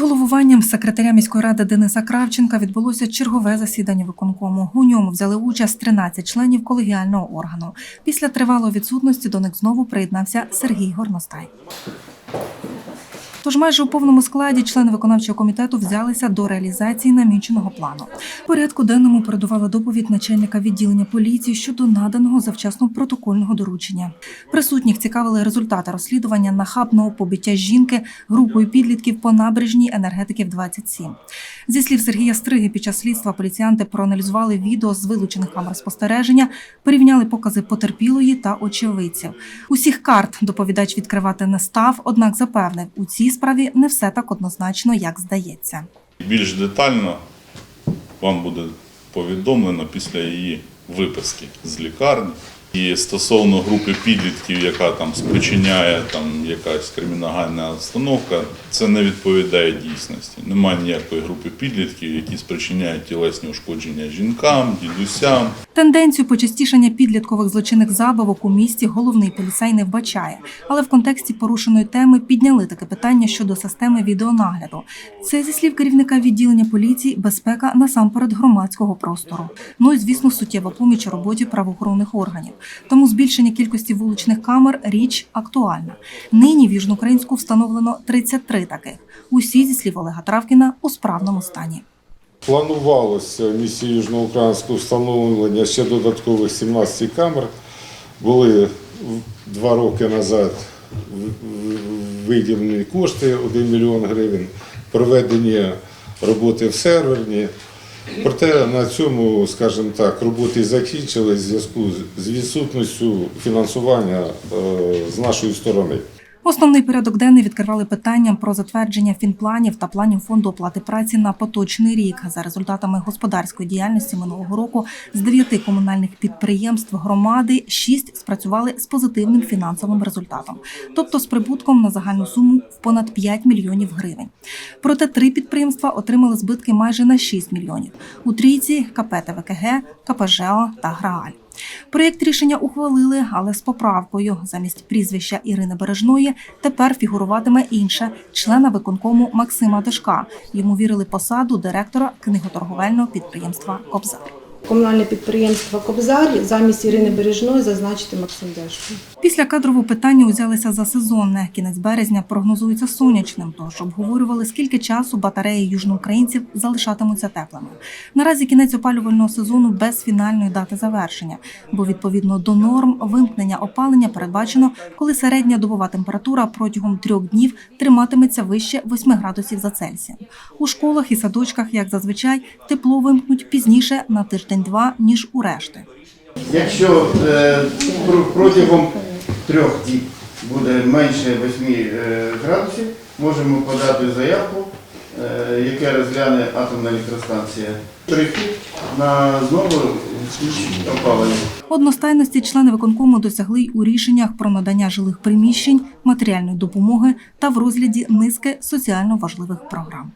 Головуванням секретаря міської ради Дениса Кравченка відбулося чергове засідання виконкому. У ньому взяли участь 13 членів колегіального органу. Після тривалої відсутності до них знову приєднався Сергій Горностай. Тож майже у повному складі члени виконавчого комітету взялися до реалізації наміченого плану. Порядку денному передувала доповідь начальника відділення поліції щодо наданого завчасно протокольного доручення. Присутніх цікавили результати розслідування нахабного побиття жінки групою підлітків по набережній енергетиків 27. Зі слів Сергія Стриги, під час слідства поліціянти проаналізували відео з вилучених камер спостереження, порівняли покази потерпілої та очевидців. Усіх карт доповідач відкривати не став, однак запевнив, у цій справі не все так однозначно, як здається. Більш детально вам буде повідомлено після її виписки з лікарні. І стосовно групи підлітків, яка там спричиняє там якась криміногенна установка, це не відповідає дійсності. Немає ніякої групи підлітків, які спричиняють тілесні ушкодження жінкам, дідусям. Тенденцію почастішання підліткових злочинних забавок у місті головний поліцей не вбачає, але в контексті порушеної теми підняли таке питання щодо системи відеонагляду. Це зі слів керівника відділення поліції безпека насамперед громадського простору. Ну і звісно, суттєва поміч у роботі правоохоронних органів. Тому збільшення кількості вуличних камер річ актуальна. Нині в Южноукраїнську встановлено 33 таких. Усі зі слів Олега Травкіна у справному стані. Планувалося в місті Южноукраїнську встановлення ще додаткових 17 камер. Були два роки назад виділені кошти 1 мільйон гривень, проведені роботи в серверні. Проте на цьому, скажімо так, роботи закінчились в зв'язку з- відсутністю фінансування е, з нашої сторони. Основний порядок денний відкривали питанням про затвердження фінпланів та планів фонду оплати праці на поточний рік. За результатами господарської діяльності минулого року з дев'яти комунальних підприємств громади шість спрацювали з позитивним фінансовим результатом, тобто з прибутком на загальну суму в понад 5 мільйонів гривень. Проте три підприємства отримали збитки майже на 6 мільйонів. У трійці КП ТВКГ, КП ЖЕО та Грааль. Проєкт рішення ухвалили, але з поправкою замість прізвища Ірини Бережної тепер фігуруватиме інше члена виконкому Максима Дешка. Йому вірили посаду директора книготорговельного підприємства Кобзар. Комунальне підприємство Кобзар замість Ірини Бережної зазначити Максим Дешко. Після кадрового питання узялися за сезонне. Кінець березня прогнозується сонячним, тож обговорювали, скільки часу батареї южноукраїнців залишатимуться теплими. Наразі кінець опалювального сезону без фінальної дати завершення, бо відповідно до норм вимкнення опалення передбачено, коли середня добова температура протягом трьох днів триматиметься вище 8 градусів за Цельсієм. У школах і садочках, як зазвичай, тепло вимкнуть пізніше на тиждень-два ніж у решти. Якщо е, протягом трьох діб буде менше 8 е, градусів, можемо подати заявку, е, яке розгляне атомна електростанція. Перехід на знову опалення. Одностайності члени виконкому досягли й у рішеннях про надання жилих приміщень, матеріальної допомоги та в розгляді низки соціально важливих програм.